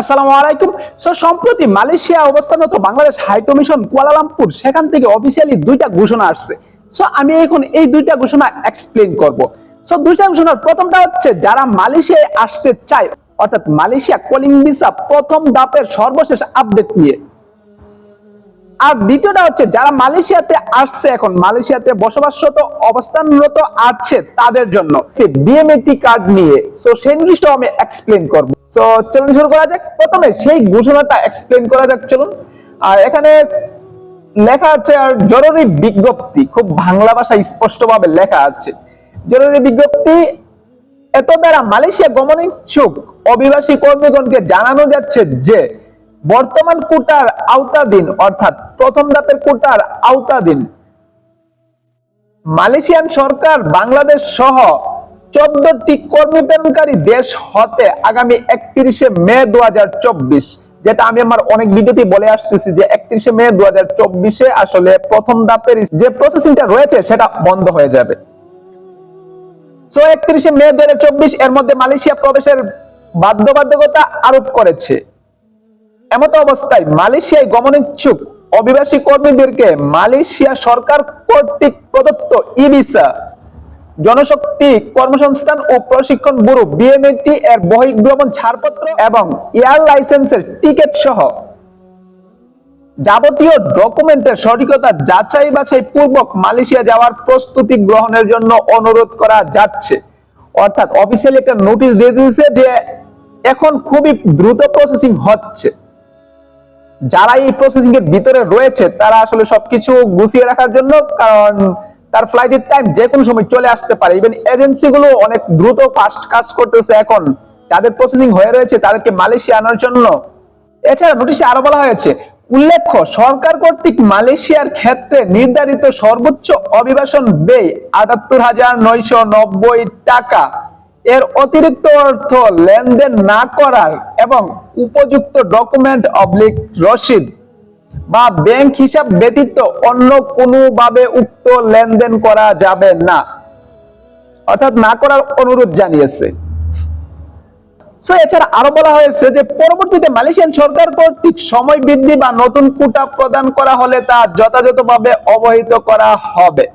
আসসালামু আলাইকুম। সম্প্রতি মালয়েশিয়া অবস্থানরত বাংলাদেশ হাই কমিশন কুয়ালালামপুর, সেখান থেকে অফিসিয়ালি দুইটা ঘোষণা আসছে। সো আমি এখন এই দুইটা ঘোষণা এক্সপ্লেন করব। সো দুইটা ঘোষণার প্রথমটা হচ্ছে, যারা মালয়েশিয়ায় আসতে চায়, অর্থাৎ মালয়েশিয়া কলিং ভিসা প্রথম ধাপের সর্বশেষ আপডেট নিয়ে আর দ্বিতীয়টা হচ্ছে, যারা মালয়েশিয়াতে আসছে এখন, মালয়েশিয়াতে বসবাসরত, অবস্থানরত আছে তাদের জন্য। বিএমএটি কার্ড নিয়ে সো সেই জিনিসটাও আমি এক্সপ্লেন করব। সো চলুন শুরু করা যাক। প্রথমে সেই ঘোষণাটা এক্সপ্লেন করা যাক, চলুন। আর এখানে লেখা আছে, আর জরুরি বিজ্ঞপ্তি, খুব বাংলা ভাষায় স্পষ্টভাবে লেখা আছে। জরুরি বিজ্ঞপ্তি এত দ্বারা মালয়েশিয়া গমন ইচ্ছুক অভিবাসী কর্মীগণকে জানানো যাচ্ছে যে বর্তমান কোটার আওতাধীন, অর্থাৎ প্রথম ধাপের কোটার আওতাধীন। মালয়েশিয়ান সরকার, বাংলাদেশ সহ চোদ্দটি কর্মী প্রেরণকারী দেশ হতে আগামী একত্রিশে মে দু যেটা আমি আমার অনেক ভিডিওতে বলে আসতেছি যে একত্রিশে মে দু আসলে প্রথম ধাপের যে প্রসেসিংটা রয়েছে, সেটা বন্ধ হয়ে যাবে। সো একত্রিশে মে দু হাজার চব্বিশ এর মধ্যে মালয়েশিয়া প্রবেশের বাধ্যবাধকতা আরোপ করেছে। এমত অবস্থায় মালয়েশিয়ায় গমনিচ্ছুক অভিবাসী কর্মীদেরকে মালয়েশিয়া সরকার কর্তৃক প্রদত্ত ই ভিসা জনশক্তি কর্মসংস্থান ও প্রশিক্ষণ ব্যুরো বিএমএটি এর বহির্গমন ছাড়পত্র এবং এয়ার লাইসেন্সের টিকিট সহ যাবতীয় ডকুমেন্টের সঠিকতা যাচাই বাছাই পূর্বক মালয়েশিয়া যাওয়ার প্রস্তুতি গ্রহণের জন্য অনুরোধ করা যাচ্ছে। অর্থাৎ অফিসিয়ালি একটা নোটিশ দিয়ে দিয়েছে যে এখন খুবই দ্রুত প্রসেসিং হচ্ছে। যারা এই প্রসেসিং এর ভিতরে রয়েছে, তারা আসলে সবকিছু গুছিয়ে রাখার জন্য, কারণ তার ফ্লাইটের টাইম যে কোনো সময় চলে আসতে পারে। ইভেন এজেন্সি গুলো অনেক দ্রুত ফাস্ট কাজ করতেছে এখন। যাদের প্রসেসিং হয়ে রয়েছে, তাদেরকে মালয়েশিয়া আনার জন্য। এছাড়া নোটিশে আরও বলা হয়েছে, উল্লেখ্য, সরকার কর্তৃক মালয়েশিয়ার ক্ষেত্রে নির্ধারিত সর্বোচ্চ অভিবাসন ব্যয় আটাত্তর হাজার নয়শো নব্বই টাকা। এর অতিরিক্ত অর্থ লেনদেন না করার এবং উপযুক্ত ডকুমেন্ট অবলিক রসিদ বা ব্যাংক হিসাব ব্যতীত অন্য কোনোভাবে উক্ত লেনদেন করা যাবে না। অর্থাৎ না করার অনুরোধ জানিয়েছে। এছাড়া আরও বলা হয়েছে যে পরবর্তীতে মালয়েশিয়ান সরকার কর্তৃক সময় বৃদ্ধি বা নতুন কোটা প্রদান করা হলে তা যথাযথভাবে অবহিত করা হবে।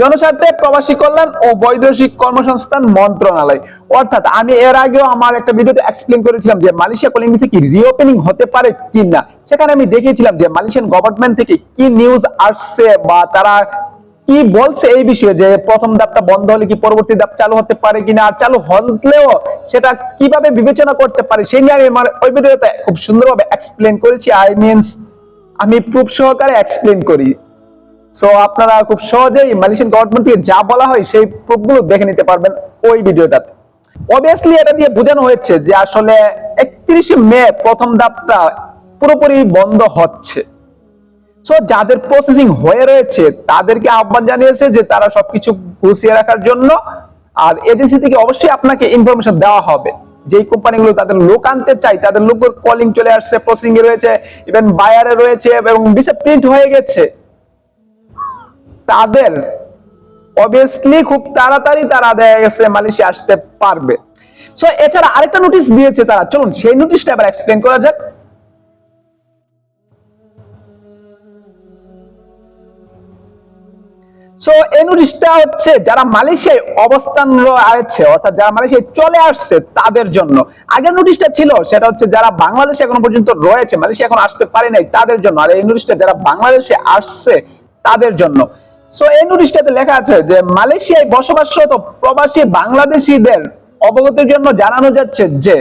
জনস্বার্থে প্রবাসী কল্যাণ ও বৈদেশিক কর্মসংস্থান মন্ত্রণালয়। অর্থাৎ আমি এর আগেও আমার একটা ভিডিওতে এক্সপ্লেন করেছিলাম যে মালয়েশিয়া কলিং কি রিওপেনিং হতে পারে কি না সেখানে আমি দেখিয়েছিলাম যে মালয়েশিয়ান গভর্নমেন্ট থেকে কি নিউজ আসছে বা তারা কি বলছে এই বিষয়ে, যে প্রথম ধাপটা বন্ধ হলে কি পরবর্তী ধাপ চালু হতে পারে কিনা আর চালু হলেও সেটা কীভাবে বিবেচনা করতে পারে সেই নিয়ে আমি আমার ওই ভিডিওতে খুব সুন্দরভাবে এক্সপ্লেন করেছি। আই মিনস আমি প্রুফ সহকারে এক্সপ্লেন করি। সো আপনারা খুব সহজেই মালয়েশিয়ান গভর্নমেন্ট থেকে যা বলা হয় সেই প্রুফগুলো দেখে নিতে পারবেন ওই ভিডিওটাতে। অবভিয়াসলি এটা দিয়ে বোঝানো হয়েছে যে আসলে একত্রিশে মে প্রথম ধাপটা পুরোপুরি বন্ধ হচ্ছে। সো যাদের প্রসেসিং হয়ে রয়েছে, তাদেরকে আহ্বান জানিয়েছে যে তারা সবকিছু গুছিয়ে রাখার জন্য আর এজেন্সি থেকে অবশ্যই আপনাকে ইনফরমেশন দেওয়া হবে। যেই কোম্পানিগুলো তাদের লোক আনতে চাই তাদের লোকের কলিং চলে আসছে প্রসেসিং এ রয়েছে ইভেন বায়ারে রয়েছে এবং ভিসা প্রিন্ট হয়ে গেছে। তাদের অবভিয়াসলি খুব তাড়াতাড়ি তারা দেখা গেছে মালয়েশিয়া আসতে পারবে। সো এছাড়া আরেকটা নোটিশ দিয়েছে তারা। চলুন সেই নোটিশটা এবার এক্সপ্লেন করা যাক। সো এই নোটিশটা হচ্ছে যারা মালয়েশিয়ায় অবস্থান আছে অর্থাৎ যারা মালয়েশিয়ায় চলে আসছে তাদের জন্য। আগের নোটিশটা ছিল, সেটা হচ্ছে যারা বাংলাদেশে এখনও পর্যন্ত রয়েছে, মালয়েশিয়া এখন আসতে পারে নাই, তাদের জন্য। আর এই নোটিশটা যারা বাংলাদেশে আসছে, তাদের জন্য। সো এই নোটিশটাতে লেখা আছে যে মালয়েশিয়ায় বসবাসরত প্রবাসী বাংলাদেশিদের অবগতির জন্য জানানো যাচ্ছে যে,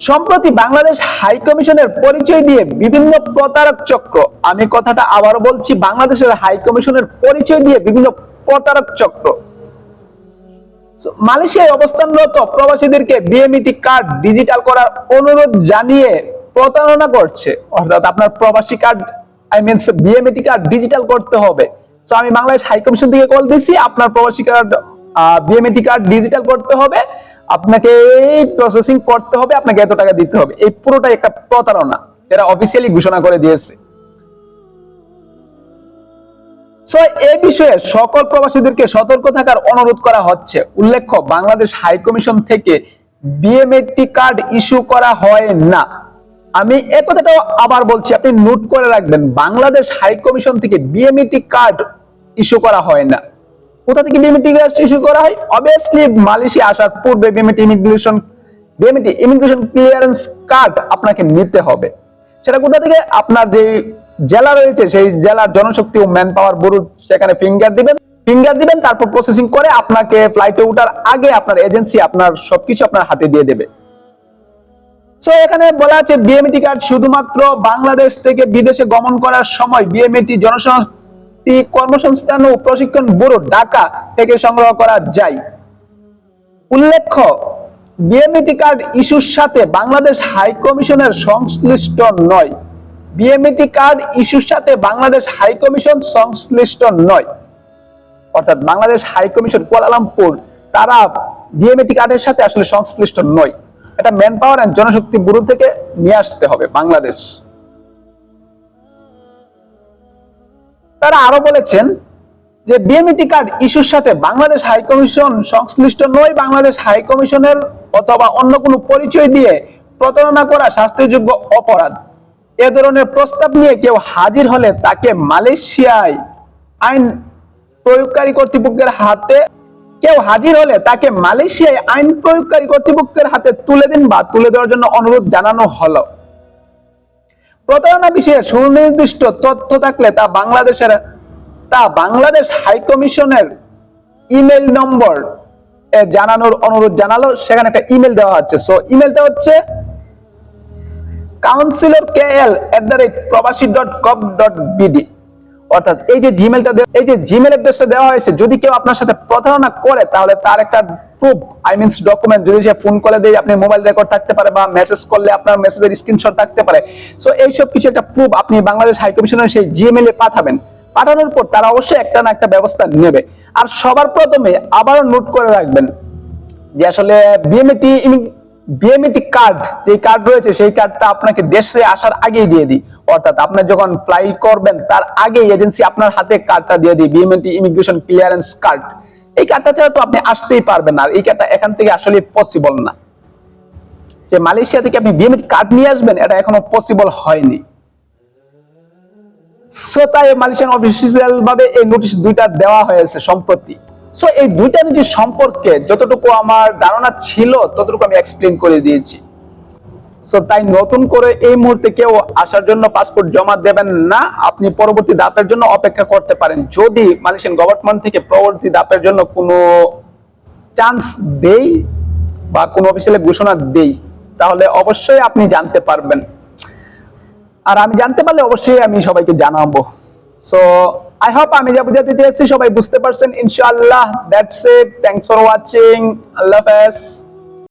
সম্প্রতি বাংলাদেশ হাই কমিশনের পরিচয় দিয়ে বিভিন্ন প্রতারক চক্র, আমি কথাটা আবার বলছি, বাংলাদেশের হাই কমিশনের পরিচয় দিয়ে বিভিন্ন প্রতারক চক্র। মালয়েশিয়ায় অবস্থানরত প্রবাসীদেরকে বিএমইটি কার্ড ডিজিটাল করার অনুরোধ জানিয়ে প্রতারণা করছে। অর্থাৎ আপনার প্রবাসী card I means BMET card digital করতে হবে। সো আমি বাংলাদেশ হাই কমিশন থেকে কল দিছি। আপনার প্রবাসী কার্ড বিএমইটি কার্ড ডিজিটাল করতে হবে। আপনাকে এই প্রসেসিং করতে হবে, আপনাকে এত টাকা দিতে হবে। এই পুরোটাই একটা প্রতারণা এরা অফিসিয়ালি ঘোষণা করে দিয়েছে। সো এই বিষয়ে সকল প্রবাসীদেরকে সতর্ক থাকার অনুরোধ করা হচ্ছে। উল্লেখ্য, বাংলাদেশ হাই কমিশন থেকে বিএমএটি কার্ড ইস্যু করা হয় না। আমি এ কথাটাও আবার বলছি, আপনি নোট করে রাখবেন। বাংলাদেশ হাই কমিশন থেকে বিএমএটি কার্ড ইস্যু করা হয় না। কোথা থেকে বিএমএটি ইস্যু করা হয়? অবভিয়াসলি মালয়েশিয়া আসার পূর্বে BMET immigration BMET immigration clearance card আপনাকে নিতে হবে। সেটা কোথা থেকে? আপনার যে জেলা রয়েছে, সেই জেলার জনশক্তি ও ম্যান পাওয়ার ব্যুরো সেখানে ফিঙ্গার দিবেন। ফিঙ্গার দিবেন, তারপর প্রসেসিং করে আপনাকে ফ্লাইটে ওঠার আগে আপনার এজেন্সি আপনার সবকিছু আপনার হাতে দিয়ে দেবে। সো এখানে বলা আছে বিএমএটি কার্ড শুধুমাত্র বাংলাদেশ থেকে বিদেশে গমন করার সময় বিএমএটি জনশক্তি কর্মসংস্থান ও প্রশিক্ষণ ব্যুরো ঢাকা থেকে সংগ্রহ করা যায়। উল্লেখ্য বিএমএটি কার্ড ইস্যুর সাথে বাংলাদেশ হাই কমিশনের সংশ্লিষ্ট নয়। বিএমএটি কার্ড ইস্যুর সাথে বাংলাদেশ হাই কমিশন সংশ্লিষ্ট নয়। অর্থাৎ Bangladesh high commission Kuala Lumpur তারা বিএমএটি কার্ডের সাথে আসলে সংশ্লিষ্ট নয়। এটা ম্যান পাওয়ার এন্ড জনশক্তি ব্যুরো থেকে নিয়ে আসতে হবে বাংলাদেশ। তারা আরও বলেছেন যে বিএমইটি কার্ড ইস্যুর সাথে বাংলাদেশ হাই কমিশন সংশ্লিষ্ট নয় বাংলাদেশ হাই কমিশনের অথবা অন্য কোনো পরিচয় দিয়ে প্রতারণা করা শাস্তিযোগ্য অপরাধ। এ ধরনের প্রস্তাব নিয়ে কেউ হাজির হলে তাকে মালয়েশিয়ায় আইন প্রয়োগকারী কর্তৃপক্ষের হাতে কেউ হাজির হলে তাকে মালয়েশিয়ায় আইন প্রয়োগকারী কর্তৃপক্ষের হাতে তুলে দিন বা তুলে দেওয়ার জন্য অনুরোধ জানানো হলো। প্রতারণা বিষয়ে সুনির্দিষ্ট তথ্য থাকলে তা বাংলাদেশের, তা বাংলাদেশ হাই কমিশনের ইমেল নম্বর জানানোর অনুরোধ জানালো। সেখানে একটা ইমেল দেওয়া হচ্ছে। সো ইমেলটা হচ্ছে counsellor K L at the rate Probashi dot com dot BD অর্থাৎ এই যে জিমেলটা এই যে জিমেল অ্যাড্রেসটা দেওয়া হয়েছে, যদি কেউ আপনার সাথে প্রতারণা করে, তাহলে তার একটা প্রুফ আই মিনস ডকুমেন্ট যদি সে ফোন করে দিয়ে আপনি মোবাইল রেকর্ড থাকতে পারে বা মেসেজ করলে আপনার মেসেজের স্ক্রিনশট থাকতে পারে। সো এইসব কিছু একটা প্রুফ আপনি বাংলাদেশ হাই কমিশনের সেই এ পাঠাবেন। পাঠানোর পর তারা অবশ্যই একটা না একটা ব্যবস্থা নেবে। আর সবার প্রথমে আবারও নোট করে রাখবেন যে আসলে বিএমএটি বিএমএটি কার্ড যে কার্ড রয়েছে সেই কার্ডটা আপনাকে দেশে আসার আগেই দিয়ে দিই। অর্থাৎ আপনি যখন ফ্লাই করবেন, তার আগেই এজেন্সি আপনার হাতে কার্ডটা দিয়ে দিই। বিএমএটি ইমিগ্রেশন ক্লিয়ারেন্স কার্ড এই কার্ডটা ছাড়া তো আপনি আসতেই পারবেন না এই কার্ডটা এখান থেকে আসলে পসিবল না। যে মালয়েশিয়া থেকে আপনি বিএমএ কার্ড নিয়ে আসবেন, এটা এখনও পসিবল হয়নি। সো তাই মালয়েশিয়ান অফিসিয়াল ভাবে এই নোটিশ দুইটা দেওয়া হয়েছে সম্প্রতি। সো এই দুইটা নোটিশ সম্পর্কে যতটুকু আমার ধারণা ছিল, ততটুকু আমি এক্সপ্লেন করে দিয়েছি। সো তাই নতুন করে এই মুহূর্তে কেউ আসার জন্য পাসপোর্ট জমা দেবেন না। আপনি পরবর্তী ধাপের জন্য অপেক্ষা করতে পারেন। যদি মালয়েশিয়ান গভর্নমেন্ট থেকে পরবর্তী ধাপের জন্য কোনো চান্স দেই বা কোনো অফিসিয়াল ঘোষণা দেই, তাহলে অবশ্যই আপনি জানতে পারবেন। আর আমি জানতে পারলে অবশ্যই আমি সবাইকে জানাব। সো আই হোপ আমি যা বুঝাতে চেয়েছি সবাই বুঝতে পারছেন। ইনশাআল্লাহ that's it thanks for watching আল্লাহ হাফেজ।